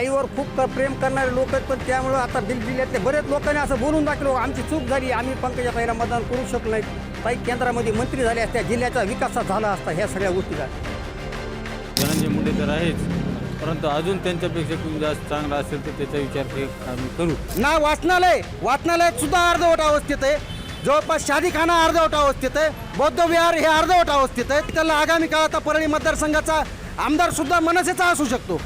ताईवर खूप प्रेम करणारे लोक आहेत पण त्यामुळं आता बीड जिल्ह्यातले बरेच लोकांनी असं बोलून दाखलं आमची चूक झाली आम्ही पंकजा ताईला मतदान करू शकलो नाही. ताई केंद्रामध्ये मंत्री झाले असत्या जिल्ह्याचा विकास झाला असता ह्या सगळ्या गोष्टीचा धनंजय मुंडे तर आहेच परंतु अजून त्यांच्यापेक्षा खूप जास्त चांगला असेल तर त्याचा विचार ते आम्ही करू. ना वाचनालय वाचनालयात सुद्धा अर्धवट अवस्थेत आहे. जवळपास शादीखाना अर्धवट अवस्थेत आहे. बौद्ध विहार हे अर्धवट अवस्थेत आहे. त्याला आगामी काळात परळी मतदारसंघाचा आमदार सुद्धा मनसेचा असू शकतो.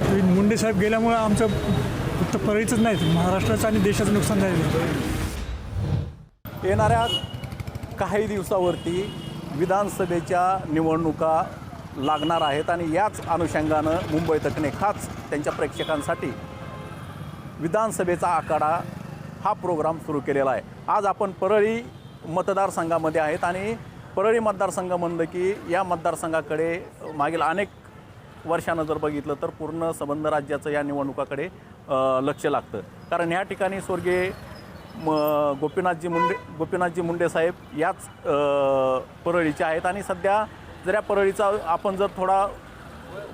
मुंडे साहेब गेल्यामुळं आमचं फक्त परळीचंच नाही महाराष्ट्राचं आणि देशाचं नुकसान झालेलं येणाऱ्या काही दिवसावरती विधानसभेच्या निवडणुका लागणार आहेत आणि याच अनुषंगानं मुंबई तकने खास त्यांच्या प्रेक्षकांसाठी विधानसभेचा आखाडा हा प्रोग्राम सुरू केलेला आहे. आज आपण परळी मतदारसंघामध्ये आहेत आणि परळी मतदारसंघ म्हणलं की या मतदारसंघाकडे मागील अनेक वर्षानं जर बघितलं तर पूर्ण संबंध राज्याचं या निवडणुकाकडे लक्ष लागतं. कारण ह्या ठिकाणी स्वर्गीय म गोपीनाथजी मुंडे गोपीनाथजी मुंडे साहेब याच परळीचे आहेत. आणि सध्या जर या परळीचा आपण जर थोडा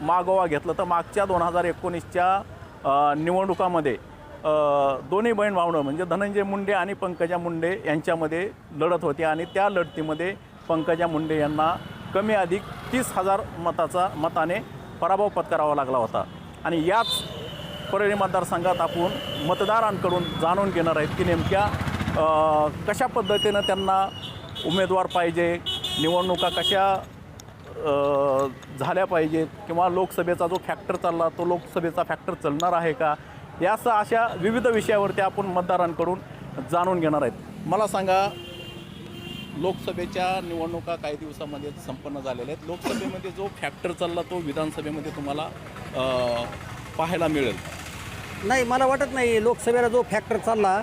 मागोवा घेतलं तर मागच्या दोन हजार एकोणीसच्या निवडणुकामध्ये दोन्ही बहीण भावणं म्हणजे धनंजय मुंडे आणि पंकजा मुंडे यांच्यामध्ये लढत होती. आणि त्या लढतीमध्ये पंकजा मुंडे यांना कमी अधिक तीस हजार मताचा मताने पराभव पत्करावा लागला होता. आणि याच परळी मतदारसंघात आपण मतदारांकडून जाणून घेणार आहेत की नेमक्या कशा पद्धतीनं त्यांना उमेदवार पाहिजे निवडणुका कशा झाल्या पाहिजेत किंवा लोकसभेचा जो फॅक्टर चालला तो लोकसभेचा फॅक्टर चालणार आहे का? यासह अशा विविध विषयावरती आपण मतदारांकडून जाणून घेणार आहेत. मला सांगा लोकसभेच्या निवडणुका काही दिवसामध्ये संपन्न झालेल्या आहेत. लोकसभेमध्ये जो फॅक्टर चालला तो विधानसभेमध्ये तुम्हाला पाहायला मिळेल. नाही मला वाटत नाही. लोकसभेला जो फॅक्टर चालला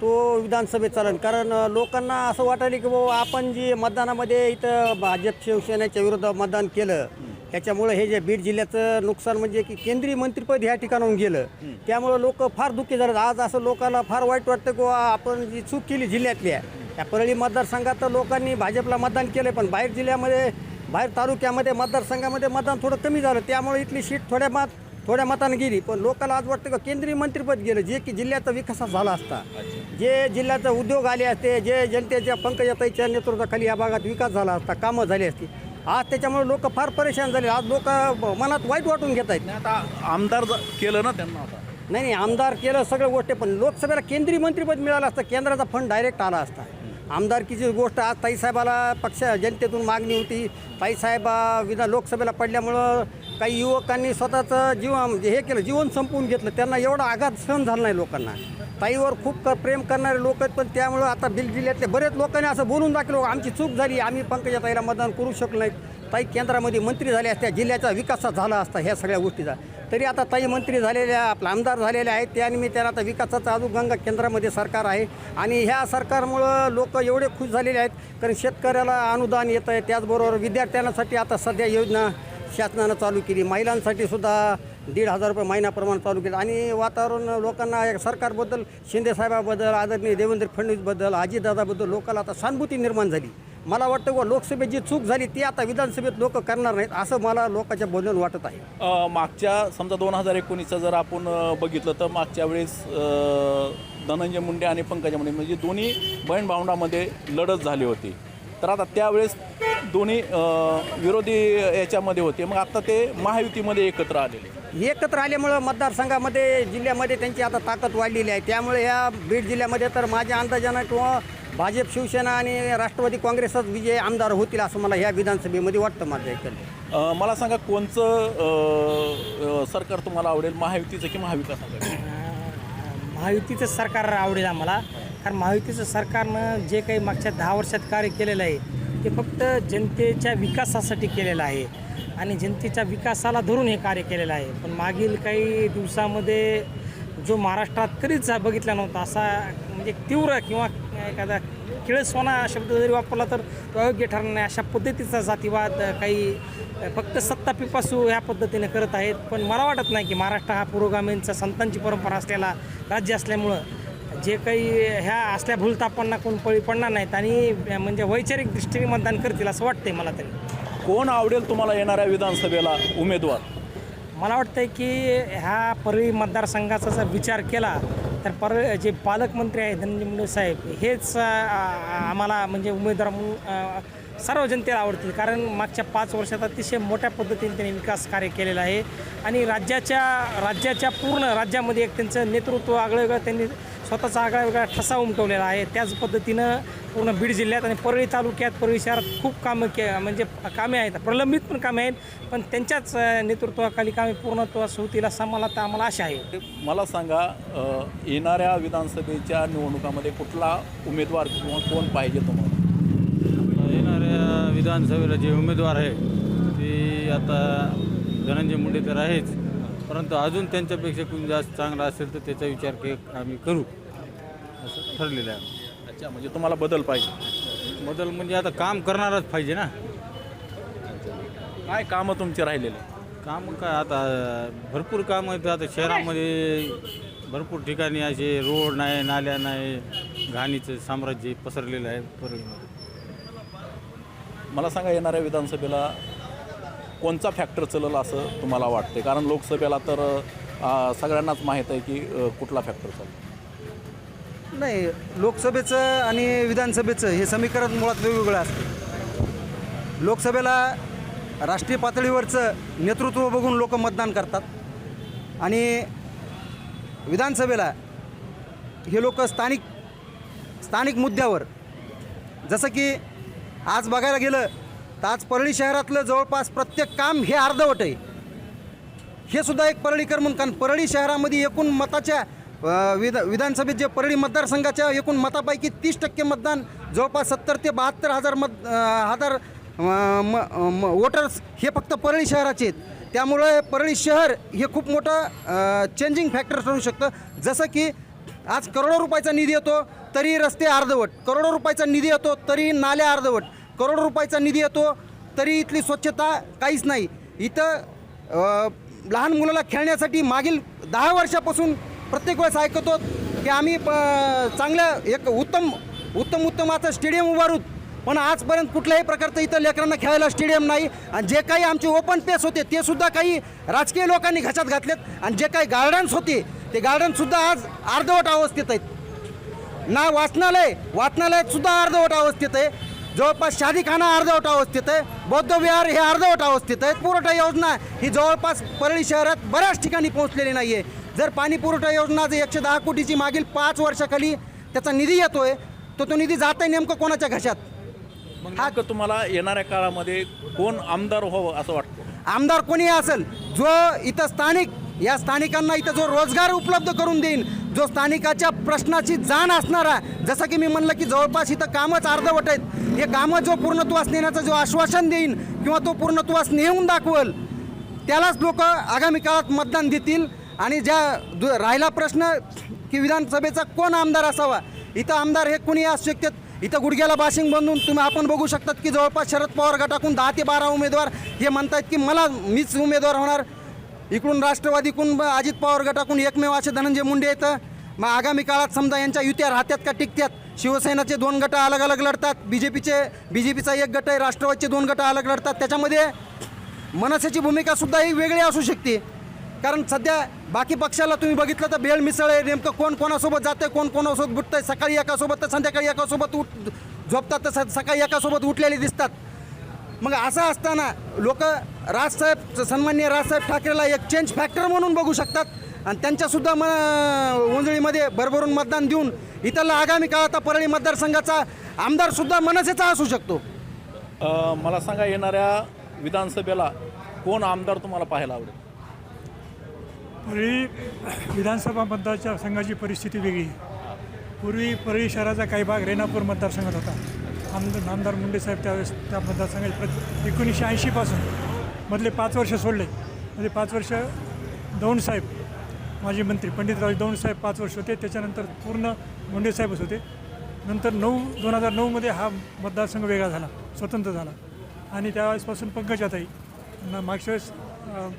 तो विधानसभेत चालेल. कारण लोकांना असं वाटायला की बाबा आपण जी मतदानामध्ये इथं भाजप शिवसेनेच्या विरोधात मतदान केलं त्याच्यामुळं हे जे बीड जिल्ह्याचं नुकसान म्हणजे की केंद्रीय मंत्रिपद ह्या ठिकाणाहून गेलं. त्यामुळं लोक फार दुःखी झालं आज असं लोकांना फार वाईट वाटतं की आपण जी चूक केली जिल्ह्यातली आहे त्या परळी मतदारसंघात तर लोकांनी भाजपला मतदान केलं पण बाहेर जिल्ह्यामध्ये बाहेर तालुक्यामध्ये मतदारसंघामध्ये मतदान थोडं कमी झालं. त्यामुळे इथली सीट थोड्या मत थोड्या मताने गेली. पण लोकांना आज वाटतं का केंद्रीय मंत्रिपद गेलं जे की जिल्ह्याचा विकास झाला असता. जे जिल्ह्याचा उद्योग आले असते जे जनतेच्या पंकजाताईच्या नेतृत्वाखाली या भागात विकास झाला असता कामं झाली असती. आज त्याच्यामुळे लोक फार परेशान झाले. आज लोक मनात वाईट वाटून घेत आहेत. आता आमदार केलं ना त्यांना आता. नाही नाही आमदार केलं सगळं गोष्टी पण लोकसभेला केंद्रीय मंत्रिपद मिळालं असतं केंद्राचा फंड डायरेक्ट आला असता. आमदारकीची गोष्ट आज ताईसाहेबाला पक्ष जनतेतून मागणी होती. ताईसाहेबा अं, विधान लोकसभेला पडल्यामुळं काही युवकांनी स्वतःचं जीव म्हणजे हे केलं जीवन संपवून घेतलं. त्यांना एवढा आघात सहन झाला नाही लोकांना. ताईवर खूप क- प्रेम करणारे लोक आहेत पण त्यामुळं आता बिल जिल्ह्यातले बरेच लोकांनी असं बोलून दाखलं आमची चूक झाली आम्ही पंकजा ताईला मतदान करू शकलो नाही ताई केंद्रामध्ये मंत्री झाले असत्या जिल्ह्याचा विकास झाला असता ह्या सगळ्या गोष्टीचा. तरी आता ताई मंत्री झालेल्या आपला आमदार झालेले आहेत त्यानिमित्तानं आता विकासाचं अजून गंगा केंद्रामध्ये सरकार आहे. आणि ह्या सरकारमुळं लोक एवढे खुश झालेले आहेत कारण शेतकऱ्याला अनुदान येतं आहे त्याचबरोबर विद्यार्थ्यांसाठी आता सध्या योजना शासनानं चालू केली. महिलांसाठी सुद्धा दीड हजार रुपये महिन्याप्रमाणे चालू केलं. आणि वातावरण लोकांना या सरकारबद्दल शिंदेसाहेबाबद्दल आदरणीय देवेंद्र फडणवीसबद्दल अजितदादाबद्दल लोकांना आता सहानुभूती निर्माण झाली. मला वाटतं व लोकसभेत जी चूक झाली ती आता विधानसभेत लोक करणार नाहीत असं मला लोकांच्या बोलून वाटत आहे. मागच्या समजा दोन हजार एकोणीसचं जर आपण बघितलं तर मागच्या वेळेस धनंजय मुंडे आणि पंकजा मुंडे म्हणजे दोन्ही बहीण भावंडामध्ये लढत झाली होती. तर आता त्यावेळेस दोन्ही विरोधी याच्यामध्ये होते. मग आता ते महायुतीमध्ये एकत्र आलेले. एकत्र आल्यामुळं मतदारसंघामध्ये जिल्ह्यामध्ये त्यांची आता ताकद वाढलेली आहे. त्यामुळे ह्या बीड जिल्ह्यामध्ये तर माझ्या अंदाजानं किंवा भाजप शिवसेना आणि राष्ट्रवादी काँग्रेसच विजय आमदार होतील असं मला ह्या विधानसभेमध्ये वाटतं माझ्या अ, मला सांगा कोणचं सरकार तुम्हाला आवडेल? महायुतीचं की महाविकास आघाडी? महायुतीचं सरकार आवडेल आम्हाला. कारण महायुतीचं सरकारनं जे काही मागच्या दहा वर्षात कार्य केलेलं आहे ते फक्त जनतेच्या विकासासाठी केलेलं आहे. आणि जनतेच्या विकासाला धरून हे कार्य केलेलं आहे. पण मागील काही दिवसामध्ये जो महाराष्ट्रात कधीच बघितला नव्हता असा म्हणजे तीव्र किंवा एखादा किळसवाना शब्द जरी वापरला तर तो अयोग्य ठरणार नाही. अशा पद्धतीचा जातीवाद काही फक्त सत्ता पिपासू ह्या पद्धतीने करत आहेत. पण मला वाटत नाही की महाराष्ट्र हा पुरोगामींचा संतांची परंपरा असलेला राज्य असल्यामुळं जे काही ह्या असल्या भूलतापांना कोण पळी पडणार नाहीत आणि म्हणजे वैचारिक दृष्टीने मतदान करतील असं वाटतंय मला तरी. कोण आवडेल तुम्हाला येणाऱ्या विधानसभेला उमेदवार? मला वाटतं की ह्या परळी मतदारसंघाचा जर विचार केला तर पर जे पालकमंत्री आहेत धनंजय मुंडे साहेब हेच आम्हाला म्हणजे उमेदवार म्हणून सर्व जनतेला आवडतील. कारण मागच्या पाच वर्षात अतिशय मोठ्या पद्धतीने त्यांनी विकास कार्य केलेलं आहे. आणि राज्याच्या राज्याच्या पूर्ण राज्यामध्ये एक त्यांचं नेतृत्व आगळं वेगळं त्यांनी स्वतःचा आगळा वेगळा ठसा उमटवलेला आहे. त्याच पद्धतीनं पूर्ण बीड जिल्ह्यात आणि परळी तालुक्यात परळी शहरात खूप कामं के म्हणजे कामे आहेत. प्रलंबित पण कामे आहेत पण त्यांच्याच नेतृत्वाखाली कामे पूर्णत्वास होतील असं मला तर आम्हाला आशा आहे. मला सांगा येणाऱ्या विधानसभेच्या निवडणुकामध्ये कुठला उमेदवार किंवा कोण पाहिजे तुम्हाला? येणाऱ्या विधानसभेला जे उमेदवार आहे ते आता धनंजय मुंडे तर आहेच. परंतु अजून त्यांच्यापेक्षा कोणी जास्त चांगला असेल तर त्याचा विचार के आम्ही करू. असं ठरलेलं आहे. अच्छा म्हणजे तुम्हाला बदल पाहिजे. बदल म्हणजे आता काम करणारच पाहिजे ना. काय कामं तुमचे राहिलेले? काम काय आता भरपूर काम आहेत आता शहरामध्ये. भरपूर ठिकाणी असे रोड नाही नाल्या नाही घाणीचं साम्राज्य पसरलेलं आहे परळीमध्ये. मला सांगा येणाऱ्या विधानसभेला कोणचा फॅक्टर चलल असं तुम्हाला वाटते कारण लोकसभेला तर अ, सगळ्यांनाच माहीत आहे की अ, कुठला फॅक्टर चालेल नाही लोकसभेचं आणि विधानसभेचं हे समीकरण मुळात वेगवेगळं असतं. लोकसभेला राष्ट्रीय पातळीवरचं नेतृत्व बघून लोक मतदान करतात आणि विधानसभेला हे लोक स्थानिक स्थानिक मुद्द्यावर जसं की आज बघायला गेलं तर आज परळी शहरातलं जवळपास प्रत्येक काम हे अर्धवट आहे. हे सुद्धा एक परळीकर म्हणून कारण परळी शहरामध्ये एकूण मताच्या विध विधानसभेत जे परळी मतदारसंघाच्या एकूण मतापैकी तीस टक्के मतदान जवळपास सत्तर ते बहात्तर हजार मत हजार म- म- वोटर्स हे फक्त परळी शहराचे आहेत. त्यामुळे परळी शहर हे खूप मोठं चेंजिंग फॅक्टर ठरू शकतं. जसं की आज करोडो रुपयाचा निधी येतो तरी रस्ते अर्धवट. करोडो रुपयाचा निधी येतो तरी नाल्या अर्धवट. करोडो रुपयाचा निधी येतो तरी इथली स्वच्छता काहीच नाही. इथं लहान मुलाला खेळण्यासाठी मागील दहा वर्षापासून प्रत्येक वेळेस ऐकतो की आम्ही प चांगलं एक उत्तम उत्तम उत्तमाचं स्टेडियम उभारूत पण आजपर्यंत कुठल्याही प्रकारचं इथं लेकरांना खेळायला स्टेडियम नाही. आणि जे काही आमचे ओपन पेस होते ते सुद्धा काही राजकीय लोकांनी घशात घातलेत. आणि जे काही गार्डन्स होते ते गार्डनसुद्धा आज अर्धवट अवस्थेत आहेत. ना वाचनालय वाचनालयात सुद्धा अर्धवट अवस्थेत आहे. जवळपास शादीखाना अर्धवट अवस्थेत आहे. बौद्ध विहार हे अर्धवट अवस्थेत आहे पुरवठा योजना ही जवळपास परळी शहरात बऱ्याच ठिकाणी पोहोचलेली नाही आहे जर पाणी पुरवठा योजना जर एकशे दहा कोटीची मागील पाच वर्षाखाली त्याचा निधी येतोय तर तो निधी जात आहे नेमकं कोणाच्या घशात? नेमकं तुम्हाला येणाऱ्या काळामध्ये कोण आमदार व्हावं असं वाटतं? आमदार कोणी असेल जो इथं स्थानिक या स्थानिकांना इथं जो रोजगार उपलब्ध करून देईन जो स्थानिकाच्या प्रश्नाची जाण असणारा जसं की मी म्हणलं की जवळपास इथं कामच अर्धवट आहेत हे कामं जो पूर्णत्वास नेण्याचं जो आश्वासन देईन किंवा तो पूर्णत्वास नेऊन दाखवल त्यालाच लोक आगामी काळात मतदान देतील. आणि ज्या दु राहिला प्रश्न की विधानसभेचा कोण आमदार असावा? इथं आमदार हे कुणी असू शकतात. इथं गुडघ्याला बाशिंग बांधून तुम्ही आपण बघू शकतात की जवळपास शरद पवार गटाकून दहा ते बारा उमेदवार हे म्हणतात की मला मीच उमेदवार होणार. इकडून राष्ट्रवादीकडून अजित पवार गटाकून एकमेव असे धनंजय मुंडे येतं. मग आगामी काळात समजा यांच्या युत्या राहत्यात का टिकत्यात शिवसेनाचे दोन गट अलग अलग लढतात. बी जे पीचे बी जे पीचा एक गट आहे राष्ट्रवादीचे दोन गट अलग लढतात. त्याच्यामध्ये मनसेची भूमिकासुद्धा ही वेगळी असू शकते. कारण सध्या बाकी पक्षाला तुम्ही बघितलं तर बेळ मिसळ आहे नेमकं कोण कोणासोबत जातं कोण कोणासोबत बुटतंय? सकाळी एकासोबत तर संध्याकाळी एकासोबत उठ झोपतात तर स- सकाळी एकासोबत उठलेले दिसतात. मग असं असताना लोक राजसाहेब सन्मान्य राजसाहेब ठाकरेला एक चेंज फॅक्टर म्हणून बघू शकतात. आणि त्यांच्यासुद्धा म उंजळीमध्ये भरभरून मतदान देऊन इथला आगामी काळात परळी मतदारसंघाचा आमदारसुद्धा मनसेचा असू शकतो. मला सांगा येणाऱ्या विधानसभेला कोण आमदार तुम्हाला पाहायला आवडेल? परळी विधानसभा मतदारच्या संघाची परिस्थिती वेगळी. आहे पूर्वी परळी शहराचा काही भाग रेणापूर मतदारसंघात होता. आमदार नामदार मुंडे साहेब त्यावेळेस त्या मतदारसंघात प्र एकोणीसशे ऐंशीपासून मधले पाच वर्ष सोडले. म्हणजे पाच वर्ष दौंड साहेब माजी मंत्री पंडितराव दौंड साहेब पाच वर्ष होते. त्याच्यानंतर पूर्ण मुंडे साहेबच होते. नंतर नऊ दोन हजार नऊमध्ये हा मतदारसंघ वेगळा झाला स्वतंत्र झाला. आणि त्यावेळेसपासून पंकजाताई मागच्या वेळेस अं,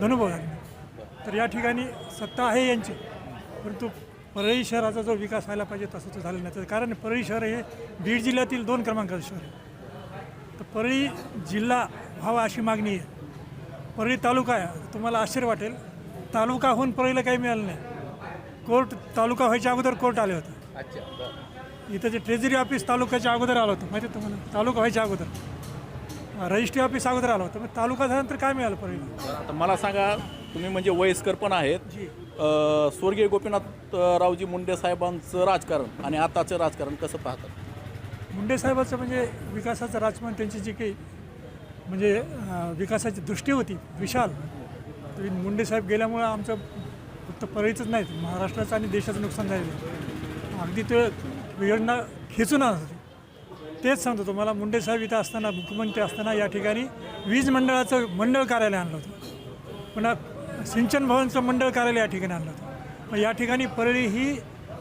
धनुभाऊ झाले तर या ठिकाणी सत्ता आहे यांची. परंतु परळी शहराचा जो विकास व्हायला पाहिजे तसं तो झालं नाही. त्याचं कारण परळी शहर हे बीड जिल्ह्यातील दोन क्रमांकाचं शहर आहे. तर परळी जिल्हा व्हावा अशी मागणी आहे. परळी तालुका आहे. तुम्हाला आश्चर्य वाटेल. तालुका होऊन परळीला काही मिळालं नाही. कोर्ट तालुका व्हायच्या अगोदर कोर्ट आले होतं. अच्छा इथं जे ट्रेझरी ऑफिस तालुक्याच्या अगोदर आलं होतं. माहिती आहे तुम्हाला? तालुका व्हायच्या अगोदर. रजिस्ट्री ऑफिस अगोदर आलं होतं. मग तालुका झाल्यानंतर काय मिळालं परळीला? मला सांगा तुम्ही म्हणजे वयस्कर पण आहेत. अ, स्वर्गीय गोपीनाथ अ, रावजी मुंडे साहेबांचं राजकारण आणि आताचं राजकारण कसं पाहतात? मुंडे साहेबाचं म्हणजे विकासाचं राजमान त्यांची जी काही म्हणजे अं, विकासाची दृष्टी होती विशाल. तरी मुंडे साहेब गेल्यामुळं आमचं फक्त परळीचंच नाही महाराष्ट्राचं आणि देशाचं नुकसान झालेलं अगदी ते योजना खेचून आणत होते. तेच सांगतो तुम्हाला मुंडे साहेब इथं असताना मुख्यमंत्री असताना या ठिकाणी वीज मंडळाचं मंडळ कार्यालय आणलं होतं. पुन्हा सिंचन भवनचं मंडळ कार्यालय या ठिकाणी आणलं होतं. मग या ठिकाणी परळी ही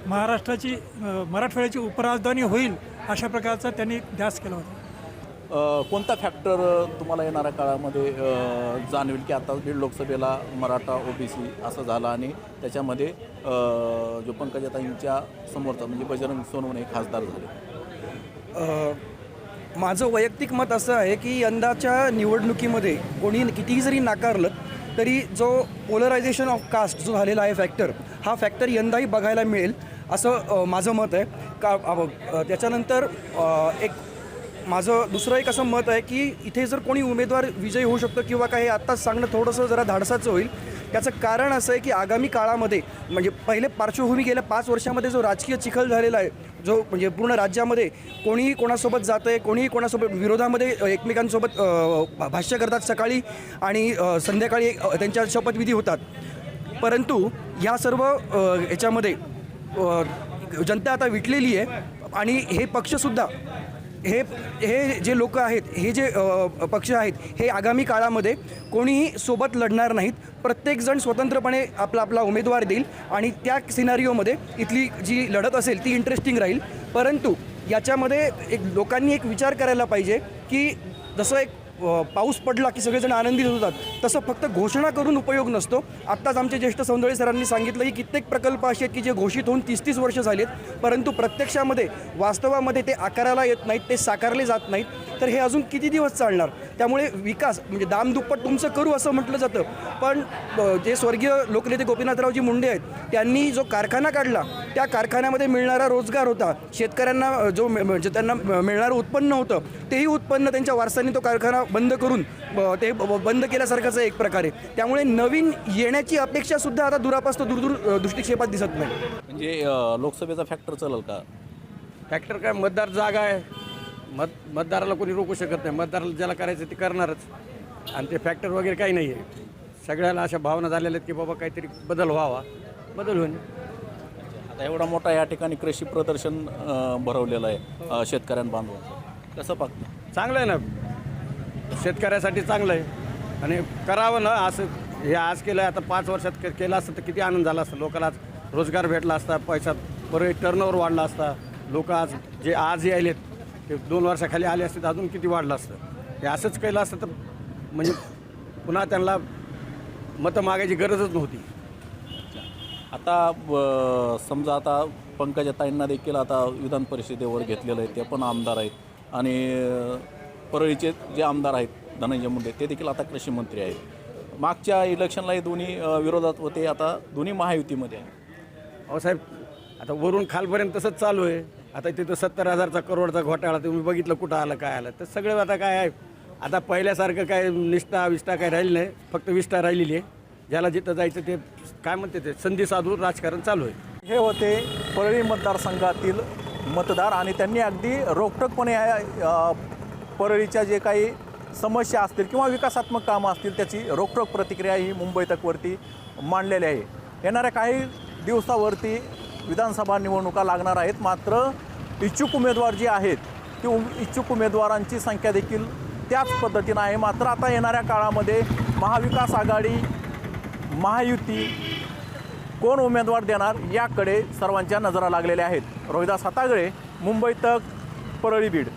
महाराष्ट्राची मराठवाड्याची उपराजधानी होईल अशा प्रकारचा त्यांनी ध्यास केला होता. अ, कोणता फॅक्टर तुम्हाला येणाऱ्या काळामध्ये जाणवेल की आता बीड लोकसभेला मराठा ओबीसी असं झालं आणि त्याच्यामध्ये जो पंकजाताईंच्या समोरचा म्हणजे बजरंग सोनवणे खासदार झाले. अ, माझं वैयक्तिक मत असं आहे की यंदाच्या निवडणुकीमध्ये कोणी कितीही जरी नाकारलं तरी जो पोलरायझेशन ऑफ कास्ट जो झालेला आहे फॅक्टर हा फॅक्टर यंदाही बघायला मिळेल असं माझं मत आहे. का त्याच्यानंतर एक माझं दुसरं एक असं मत आहे की इथे जर कोणी उमेदवार विजयी होऊ शकतो किंवा काही आत्ताच सांगणं थोडंसं जरा धाडसाचं होईल. त्याचं कारण असं आहे की आगामी काळामध्ये म्हणजे पहिले पार्श्वभूमी गेल्या पाच वर्षामध्ये जो राजकीय चिखल झालेला आहे जो म्हणजे पूर्ण राज्यामध्ये कोणीही कोणासोबत जातं आहे कोणीही कोणासोबत विरोधामध्ये एकमेकांसोबत भाष्य करतात सकाळी आणि संध्याकाळी त्यांच्या शपथविधी होतात. परंतु ह्या सर्व याच्यामध्ये जनता आता विटलेली आहे आणि हे पक्षसुद्धा हे हे जे लोक आहेत हे जे पक्ष आहेत हे आगामी काळामध्ये कोणीही सोबत लढणार नाहीत. प्रत्येकजण स्वतंत्रपणे आपला आपला उमेदवार देईल आणि त्या सिनारिओमध्ये इथली जी लढत असेल ती इंटरेस्टिंग राहील. परंतु याच्यामध्ये एक लोकांनी एक विचार करायला पाहिजे की जसं एक पाऊस पडला की सगळेजण आनंदित होतात. तसं फक्त घोषणा करून उपयोग नसतो. आत्ताच आमचे ज्येष्ठ सौंदर्य सरांनी सांगितलं की कित्येक प्रकल्प असे आहेत की जे घोषित होऊन तीस तीस वर्ष झालेत. परंतु प्रत्यक्षामध्ये वास्तवामध्ये ते आकाराला येत नाहीत ते साकारले जात नाहीत. तर हे अजून किती दिवस चालणार? त्यामुळे विकास म्हणजे दामदुप्पट तुमचं करू असं म्हटलं जातं. पण जे स्वर्गीय लोकनेते गोपीनाथरावजी मुंडे आहेत त्यांनी जो कारखाना काढला त्या कारखान्यामध्ये मिळणारा रोजगार होता. शेतकऱ्यांना जो म्हणजे त्यांना मिळणारं उत्पन्न होतं तेही उत्पन्न त्यांच्या वारसांनी तो कारखाना बंद करून ब- ते बंद केल्यासारखंच आहे एक प्रकारे त्यामुळे नवीन येण्याची अपेक्षा सुद्धा आता दुरापास्त दूरदूर दृष्टिक्षेपात दिसत नाही. म्हणजे लोकसभेचा फॅक्टर चालेल का? फॅक्टर काय? मतदार जागा आहे. मत मतदाराला कोणी रोखू शकत नाही. मतदाराला ज्याला करायचं ते करणारच. आणि ते फॅक्टर वगैरे काही नाही आहे. सगळ्याला अशा भावना झालेल्या आहेत की बाबा काहीतरी बदल व्हावा. बदल होईल. आता एवढा मोठा या ठिकाणी कृषी प्रदर्शन भरवलेलं आहे अ, शेतकऱ्यांबांधवांचं. कसं पाहतं? चांगलं आहे ना. शेतकऱ्यासाठी चांगलं आहे. आणि करावं ना असं हे आज केलं आता पाच वर्षात के- केलं असतं तर किती आनंद झाला असता. लोकांना आज रोजगार भेटला असता पैसा परत टर्नओव्हर वाढला असता. लोक आज जे आज यायलेत ते दोन वर्षाखाली आले असते तर अजून किती वाढलं असतं? हे असंच केलं असतं तर म्हणजे पुन्हा त्यांना मतं मागायची गरजच नव्हती. आता समजा आता पंकजाताईंना देखील आता विधान परिषदेवर घेतलेलं आहे ते पण आमदार आहेत. आणि परळीचे जे आमदार आहेत धनंजय मुंडे ते देखील आता कृषी मंत्री आहेत. मागच्या इलेक्शनला हे दोन्ही विरोधात होते आता दोन्ही महायुतीमध्ये आहे. अहो साहेब आता वरून खालपर्यंत तसंच चालू आहे. आता तिथं सत्तर हजारचा करोडचा घोटाळा तुम्ही बघितलं कुठं आलं काय आलं. तर सगळं आता काय आहे आता पहिल्यासारखं काय निष्ठा विष्ठा काय राहिली नाही फक्त विष्ठा राहिलेली आहे. ज्याला जिथं जायचं ते काय म्हणते ते संधी साधून राजकारण चालू आहे. हे होते परळी मतदारसंघातील मतदार आणि त्यांनी अगदी अ, परळीच्या जे काही समस्या असतील किंवा विकासात्मक कामं असतील त्याची रोखठोक प्रतिक्रिया ही मुंबई तकवरती मांडलेली आहे. येणाऱ्या काही दिवसावरती विधानसभा निवडणुका लागणार आहेत. मात्र इच्छुक उमेदवार जे आहेत ती उम- इच्छुक उमेदवारांची संख्या देखील त्याच पद्धतीनं आहे. मात्र आता येणाऱ्या काळामध्ये महाविकास आघाडी महायुती कोण उमेदवार देणार याकडे सर्वांच्या नजरा लागलेल्या आहेत. रोहिदास हातागळे मुंबई तक परळी बीड.